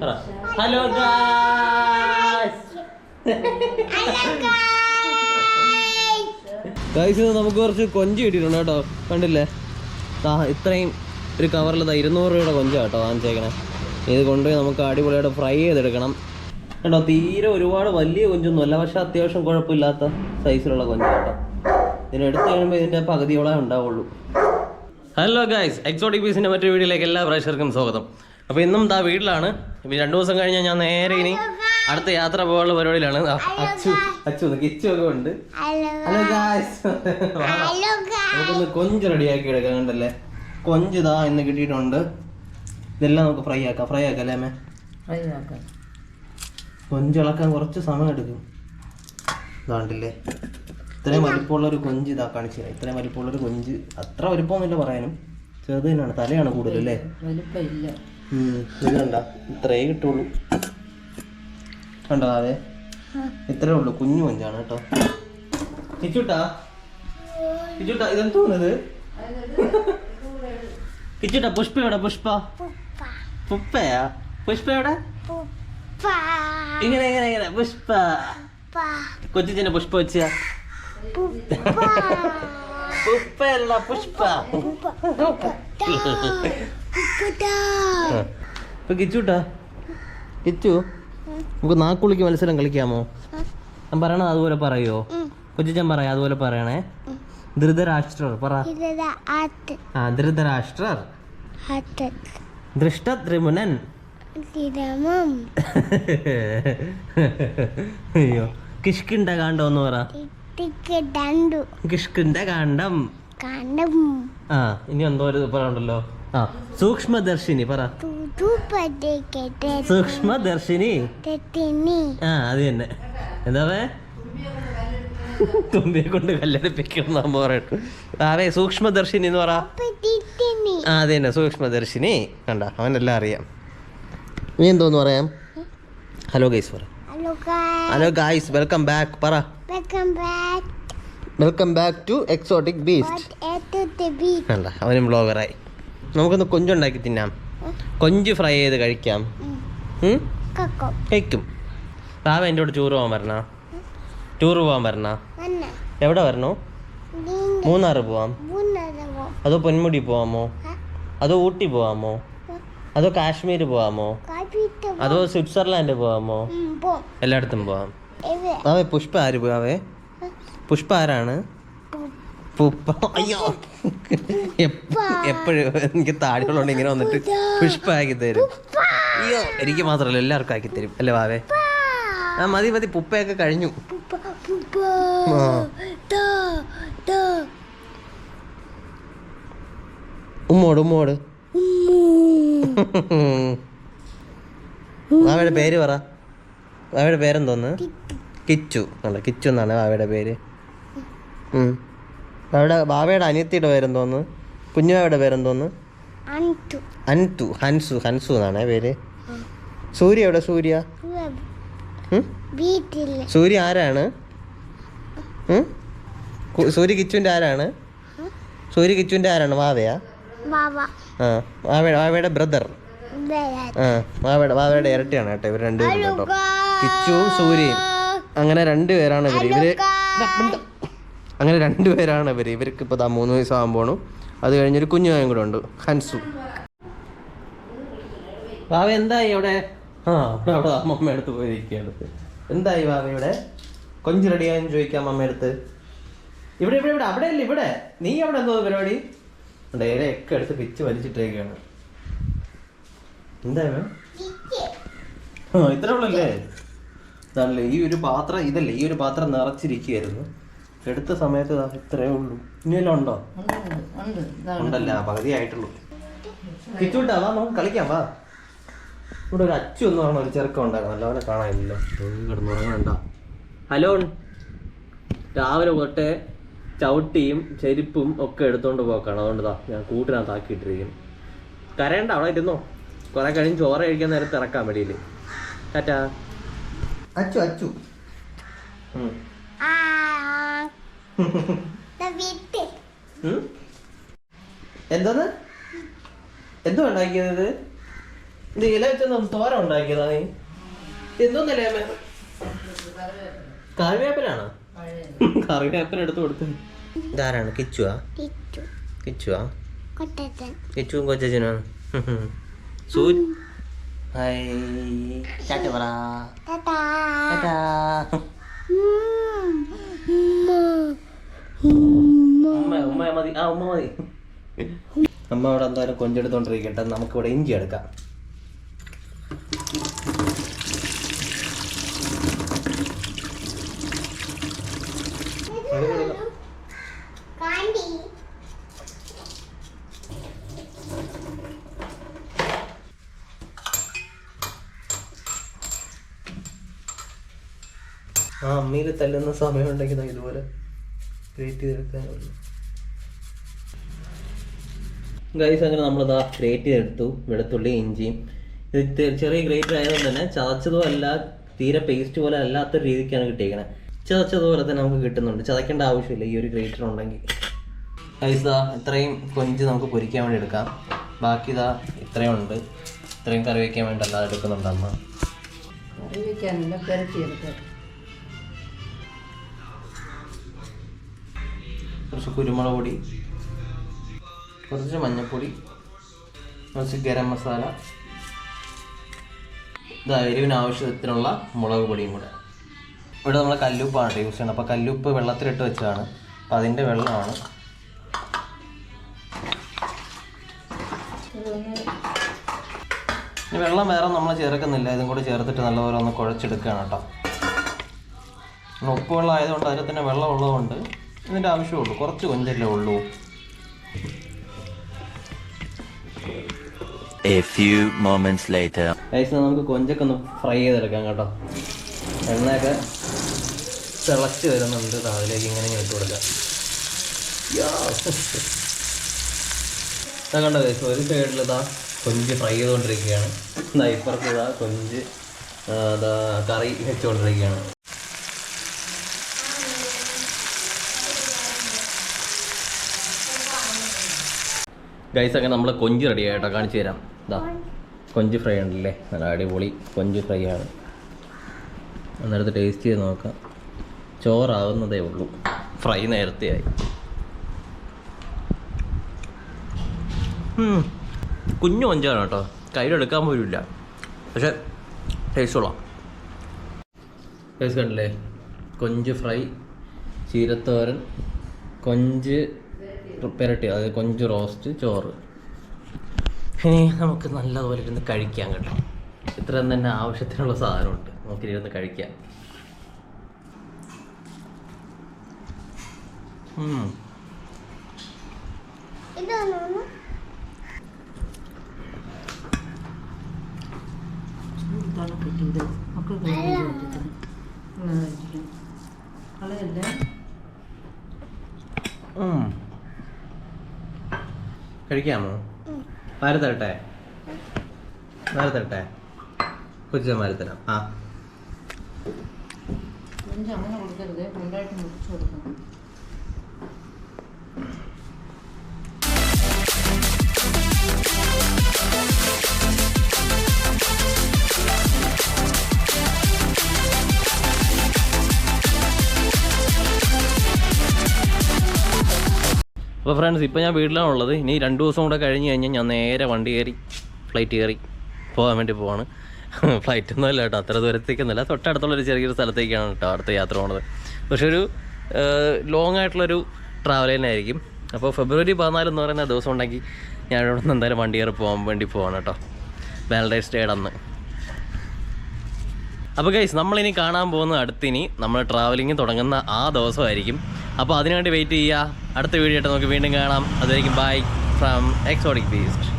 Hello guys guys നമുക്ക് കുറച്ച് കൊഞ്ച് കിട്ടിയിട്ടുണ്ട് കേട്ടോ. കണ്ടില്ലേ? ആ ഇത്രയും ഒരു കവറിൽ ഇരുന്നൂറ് രൂപയുടെ കൊഞ്ചാണ് കേട്ടോ വാങ്ങിച്ചേക്കണേ. ഇത് കൊണ്ടുപോയി നമുക്ക് അടിപൊളിയായിട്ട് ഫ്രൈ ചെയ്തെടുക്കണം. കേട്ടോ തീരെ ഒരുപാട് വലിയ കൊഞ്ചൊന്നും അല്ല പക്ഷെ അത്യാവശ്യം കുഴപ്പമില്ലാത്ത സൈസിലുള്ള കൊഞ്ച് കേട്ടോ. ഇതിനെടുത്ത് കഴിയുമ്പോൾ ഇതിന്റെ പകുതിയോളം ഉണ്ടാവുള്ളൂ. ഹലോ ഗൈസ് എക്സോട്ടിക് പീസിന്റെ മറ്റൊരു വീഡിയോയിലേക്ക് എല്ലാ പ്രേക്ഷകർക്കും സ്വാഗതം. അപ്പോൾ ഇന്നും ദാ വീട്ടിലാണ് രണ്ട് ദിവസം കഴിഞ്ഞാൽ ഞാൻ നേരെ ഇനി അടുത്ത യാത്ര പോകാനുള്ള പരിപാടിയിലാണ്. അച്ചു അച്ചു കിച്ചു ഒക്കെ ഉണ്ട്. ഹലോ ഗായ്സ് നമുക്കൊന്ന് കൊഞ്ച് റെഡിയാക്കി എടുക്കാം കണ്ടല്ലേ? കൊഞ്ച് ഇതാ ഇന്ന് കിട്ടിയിട്ടുണ്ട്. ഇതെല്ലാം നമുക്ക് ഫ്രൈ ആക്കാം. ഫ്രൈ ആക്കാം അല്ലേ അമ്മേ? കൊഞ്ച് ഇളക്കാൻ കുറച്ച് സമയം എടുക്കും. ഇതാണ്ടില്ലേ ഇത്രയും വലിപ്പമുള്ള ഒരു കൊഞ്ച് ഇതാ കാണിച്ചു. തരാം ഇത്രയും വലിപ്പമുള്ള ഒരു കൊഞ്ച്. അത്ര വലിപ്പമൊന്നുമില്ല പറയാനും. ചെറുത് തന്നെയാണ്. തലയാണ് കൂടുതൽ അല്ലേ? ഉം, ഇത് കണ്ട ഇത്രേ കിട്ടുള്ളൂ. കണ്ടോ അതെ ഇത്രേ ഉള്ളൂ. കുഞ്ഞു കൊഞ്ചാണ് കേട്ടോ. കിച്ചുട്ടാ? കിച്ചുട്ടാ ഇതെന്തോന്നത് കിച്ചുട്ടാ പുഷ്പ എവിടെ? പുഷ്പ? പുപ്പയാ? പുഷ്പ എവിടെ? ഇങ്ങനെ ഇങ്ങനെ ഇങ്ങനെ. പുഷ്പ. കൊച്ചിന്റെ പുഷ്പ വെച്ചാ? പുപ്പയല്ല പുഷ്പ. ഇപ്പൊ കിച്ചൂട്ടാ കിച്ചു നമുക്ക് നാക്കുളിക്ക് മത്സരം കളിക്കാമോ? ഞാൻ പറയണ അതുപോലെ പറയോ? കൊച്ചിച്ചൻ പറയാം അതുപോലെ പറയണേ. ധൃതരാഷ്ട്രർ പറ. ആ ധൃതരാഷ്ട്രർ. ദൃഷ്ടത്രിമുനൻ അയ്യോ കിഷ്കിണ്ട കാണ്ടം എന്ന് പറ. കിഷ്കിണ്ട കാണ്ടം കണ്ടം ആ ഇനി എന്തോ ഒരു പറയണ്ടല്ലോ ആ സൂക്ഷ്മദർശിനി പറ. സൂക്ഷ്മദർശിനി? ആ അത് തന്നെ. എന്താവേ തുമ്പിയെ കൊണ്ട് കല്ലടിപ്പിക്കണം അമ്മ പറയട്ടു. അതെ സൂക്ഷ്മദർശിനി എന്ന് പറ. ആ അത് തന്നെ സൂക്ഷ്മദർശിനി. കണ്ട അവനെല്ലാം അറിയാം. നീ എന്തോന്ന് പറയാം? ഹലോ ഗൈസ് പറ. ഹലോ ഗൈസ് വെൽക്കം ബാക്ക് പറ. Welcome back to exotic beast കണ്ട അവനും ബ്ലോഗറായി നമുക്കൊന്ന് കൊഞ്ചുണ്ടാക്കി തിന്നാം. കൊഞ്ച് ഫ്രൈ ചെയ്ത് കഴിക്കാം? കഴിക്കും. താവ എന്റെ കൂടെ ടൂർ പോകാൻ വരണ? ടൂർ പോകാൻ വരണ? എവിടെ വരണോ? മൂന്നാറ് പോവാം. അതോ പൊന്മുടി പോവാമോ? അതോ ഊട്ടി പോവാമോ? അതോ കാശ്മീർ പോവാമോ? അതോ സ്വിറ്റ്സർലാൻഡ് പോവാമോ? എല്ലായിടത്തും പോവാം. അവേ പുഷ്പ ആര് പോവാവേ? പുഷ്പ ആരാണ്? പുപ്പ അയ്യോ. എപ്പോഴും എനിക്ക് താടികളുണ്ട് ഇങ്ങനെ വന്നിട്ട് പുഷ്പാക്കി തരും. അയ്യോ എനിക്ക് മാത്രമല്ല എല്ലാവർക്കും ആക്കി തരും. അല്ലേ വാവേ ആ മതി മതി പുപ്പയൊക്കെ കഴിഞ്ഞു. ഉമ്മോട് ഉമ്മോട് വാവയുടെ പേര് പറ. വാവയുടെ പേരെന്തോന്ന്? കിച്ചു. അല്ല കിച്ചു എന്നാണ് വാവയുടെ പേര്. ഉം. വാവയുടെ ബാബയുടെ അനിയത്തിയുടെ പേരെന്തോന്ന് കുഞ്ഞുബാബയുടെ പേരെന്തോന്ന് അന്തു അൻതു ഹൻസു ഹൻസു എന്നാണേ പേര്. സൂര്യ എവിടെ? സൂര്യ? സൂര്യ ആരാണ്? സൂര്യ കിച്ചുവിന്റെ ആരാണ്? സൂര്യ കിച്ചുവിന്റെ ആരാണ്? വാവയാ? ആ വാവയുടെ വാവയുടെ ബ്രദർ. ആ വാവയുടെ വാവയുടെ ഇരട്ടിയാണ് കേട്ടോ ഇവർ രണ്ടുപേരും കേട്ടോ. കിച്ചുവും സൂര്യയും. അങ്ങനെ രണ്ടുപേരാണ് ഇവർ. ഇവർ അങ്ങനെ രണ്ടുപേരാണ് ഇവർ ഇവർക്ക് ഇപ്പോൾ ദാ മൂന്ന് വയസ്സാകാൻ പോണു അത് കഴിഞ്ഞൊരു കുഞ്ഞുമായും കൂടെ ഉണ്ട് ഹൻസു. വാവ എന്തായി അവിടെ? ആ അവിടെ അവിടെ അമ്മമ്മ അടുത്ത് പോയിരിക്കുകയാണ്. എന്തായി വാവ ഇവിടെ? കൊഞ്ച് റെഡിയായെന്ന് ചോദിക്കാം അമ്മ അടുത്ത്. ഇവിടെ ഇവിടെ ഇവിടെ അവിടെ അല്ല ഇവിടെ. നീ അവിടെ എന്തോ പരിപാടി? ഡേരെ ഒക്കെ എടുത്ത് പിച്ച് വലിച്ചിട്ടേക്കാണ്. എന്താ വേണം ആ ഇത്ര ഉള്ളല്ലേ? ഈ ഒരു പാത്രം ഇതല്ലേ ഈ ഒരു പാത്രം നിറച്ചിരിക്കുകയായിരുന്നു. എടുത്ത സമയത്ത് ഇത്രേ ഉള്ളൂ. ഇനിയെല്ലാം ഉണ്ടോ? ഉണ്ടല്ല പകുതി ആയിട്ടുള്ളൂ. കിച്ചൂട്ടാ വാ നമുക്ക് കളിക്കാം വാ. ഇവിടെ ഒരു അച്ചു എന്ന് പറഞ്ഞ ഒരു ചെറുക്കം ഉണ്ടായിരുന്നു. നല്ലപോലെ കാണാനില്ലല്ലോ. കിടന്നുറങ്ങണ്ട ഹലോ രാവിലെ തൊട്ടേ ചവിട്ടിയും ചെരുപ്പും ഒക്കെ എടുത്തോണ്ട് പോക്കാണ്. അതുകൊണ്ട് ഞാൻ കൂട്ടിനകത്ത് ആക്കിയിട്ടിരിക്കുന്നു. കരയണ്ട അവിടെ ഇരുന്നോ. കുറെ കഴിഞ്ഞ് ചോറ് കഴിക്കാൻ നേരത്ത് ഇറക്കാൻ ടാറ്റാ. അച്ചു അച്ചു. ഉം? എന്തോന്ന്? എന്തോ ഉണ്ടാക്കിയത്? ഇത് ഇല വെച്ചൊന്നും തോര ഉണ്ടാക്കിയതാ നീ. എന്തോന്നല്ലേ അമ്മ? കറിവേപ്പിലാണോ? കറിവേപ്പില എടുത്ത് കൊടുത്തു. ഇതാരാണ്? കിച്ചുവാ? കിച്ചുവാ? കിച്ചുവും കൊച്ചനും സൂ ഹായ് ചാറ്റ പറ ടാറ്റാ ടാറ്റാ. ഉമ്മ ഉമ്മ മതി. അമ്മ അവിടെ എന്തായാലും കൊഞ്ചെടുത്തോണ്ടിരിക്കട്ടെ. നമുക്കിവിടെ ഇഞ്ചി എടുക്കാം. ആ അമ്മയിൽ തല്ലുന്ന സമയമുണ്ടെങ്കിൽ ഇതുപോലെ ഗ്രേറ്റ് ചെയ്തെടുക്കാനുള്ളൂ ഗൈസ് അങ്ങനെ നമ്മളിതാ ഗ്രേറ്റ് ചെയ്തെടുത്തു. വെളുത്തുള്ളി ഇഞ്ചിയും. ഇത് ചെറിയ ഗ്രേറ്റ് ആയതുകൊണ്ട് തന്നെ ചതച്ചതും അല്ല തീരെ പേസ്റ്റ് പോലെ അല്ലാത്ത രീതിക്കാണ് കിട്ടിയേക്കണേ. ചതച്ചതുപോലെ തന്നെ നമുക്ക് കിട്ടുന്നുണ്ട്. ചതക്കേണ്ട ആവശ്യമില്ല. ഈ ഒരു ഗ്രേറ്റർ ഉണ്ടെങ്കിൽ. ഗൈസ് ദാ ഇത്രയും കൊഞ്ച് നമുക്ക് പൊരിക്കാൻ വേണ്ടി എടുക്കാം. ബാക്കി ഇതാ ഇത്രയും ഉണ്ട്. ഇത്രയും കറി വയ്ക്കാൻ വേണ്ടി അല്ലാതെ എടുക്കുന്നുണ്ട് അമ്മ. കറി കുറച്ച് കുരുമുളക് പൊടി. കുറച്ച് മഞ്ഞൾപ്പൊടി കുറച്ച് ഗരം മസാല ഇതാ എരിവിന് ആവശ്യത്തിനുള്ള മുളക് പൊടിയും കൂടെ. ഇവിടെ നമ്മൾ കല്ലുപ്പാണ് യൂസ് ചെയ്യുന്നത്. അപ്പോൾ കല്ലുപ്പ് വെള്ളത്തിലിട്ട് വെച്ചതാണ്. അപ്പം അതിന്റെ വെള്ളമാണ് ഇനി വെള്ളം വേറെ നമ്മൾ ചേർക്കുന്നില്ല. ഇതും കൂടി ചേർത്തിട്ട് നല്ലപോലെ ഒന്ന് കുഴച്ചെടുക്കുകയാണ് കേട്ടോ. ഉപ്പ് വെള്ളം ആയതുകൊണ്ട് അതിൽ തന്നെ വെള്ളം ഉള്ളതുകൊണ്ട് ഇതിന്റെ ആവശ്യമുള്ളൂ കുറച്ച് കൊഞ്ചല്ലേ ഉള്ളൂ. A few moments later. Guys നമുക്ക് കൊഞ്ചൊക്കെ ഒന്ന് ഫ്രൈ ചെയ്തെടുക്കാം കേട്ടോ. എണ്ണയൊക്കെ തിളച്ച് വരുന്നുണ്ട് അതിലേക്ക് ഇങ്ങനെ ഇട്ട് കൊടുക്കാം. ദാ കണ്ടോ ഗൈസ് ഒരു സൈഡിൽ ഇതാ കൊഞ്ച് ഫ്രൈ ചെയ്തുകൊണ്ടിരിക്കുകയാണ്. ദാ ഇപ്പുറത്ത് ഇതാ കൊഞ്ച് കറി വെച്ചുകൊണ്ടിരിക്കുകയാണ്. ഗൈസ് അങ്ങനെ നമ്മൾ കൊഞ്ച് റെഡി ആയിട്ടോ കാണിച്ചു തരാം. ഇതാ കൊഞ്ച് ഫ്രൈ ഉണ്ടല്ലേ? നല്ല അടിപൊളി കൊഞ്ച് ഫ്രൈ ആണ്. അന്നേരത്ത് ടേസ്റ്റ് ചെയ്ത് നോക്കാം. ചോറാവുന്നതേ ഉള്ളൂ. ഫ്രൈ നേരത്തെയായി. കുഞ്ഞു കൊഞ്ചാണ് കേട്ടോ. കയ്യിലെടുക്കാൻ പോലും ഇല്ല. പക്ഷെ ടേസ്റ്റ് കൊള്ളാം. ടേസ്റ്റ് കണ്ടില്ലേ? കൊഞ്ച് ഫ്രൈ ചീരത്തോരൻ കൊഞ്ച് പെരട്ടി അതായത് കൊഞ്ച് റോസ്റ്റ് ചോറ്. ഇനി നമുക്ക് നല്ലതുപോലെ ഇരുന്ന് കഴിക്കാം കേട്ടോ. ഇത്രയും തന്നെ ആവശ്യത്തിനുള്ള സാധനമുണ്ട്. നമുക്കിരുന്ന് കഴിക്കാം. ഉം. ഇതാണോ? തണുപ്പിട്ടുണ്ട് മക്കൾ കളയല്ലേ ഉം. കഴിക്കാമോ? മാറി തരട്ടെ. തരട്ടെ. കൊച്ചു മരത്തരം തരാം. ആ. കൊടുക്കരുത് കൊണ്ടായിട്ട് അപ്പോൾ ഫ്രണ്ട്സ് ഇപ്പോൾ ഞാൻ വീട്ടിലാണ് ഉള്ളത്. ഇനി രണ്ട് ദിവസം കൂടെ കഴിഞ്ഞ് കഴിഞ്ഞാൽ ഞാൻ നേരെ വണ്ടി കയറി ഫ്ലൈറ്റ് കയറി പോകാൻ വേണ്ടി പോവാണ്. ഫ്ലൈറ്റ് ഒന്നും അല്ല കേട്ടോ അത്ര ദൂരത്തേക്കൊന്നുമല്ല. തൊട്ടടുത്തുള്ള ഒരു ചെറിയൊരു സ്ഥലത്തേക്കാണ് കേട്ടോ അടുത്ത യാത്ര പോണത്. പക്ഷേ ഒരു ലോങ് ആയിട്ടുള്ളൊരു ട്രാവൽ തന്നെ ആയിരിക്കും. അപ്പോൾ ഫെബ്രുവരി പതിനാല് എന്ന് പറയുന്ന ദിവസം ഉണ്ടെങ്കിൽ ഞാൻ ഇവിടെ നിന്ന് എന്തായാലും വണ്ടി കയറി പോകാൻ വേണ്ടി പോവാണ് കേട്ടോ. വാലന്റൈൻസ് ഡേയുടെ അന്ന്. അപ്പോൾ ഗൈസ് നമ്മളിനി കാണാൻ പോകുന്ന അടുത്തിനി നമ്മൾ ട്രാവലിംഗ് തുടങ്ങുന്ന ആ ദിവസമായിരിക്കും. അപ്പോൾ അതിനുവേണ്ടി വെയിറ്റ് ചെയ്യുക. അടുത്ത വീഡിയോ ആയിട്ട് നമുക്ക് വീണ്ടും കാണാം. അതായിരിക്കും ബൈ ഫ്രം എക്സോട്ടിക് ബീസ്റ്റ്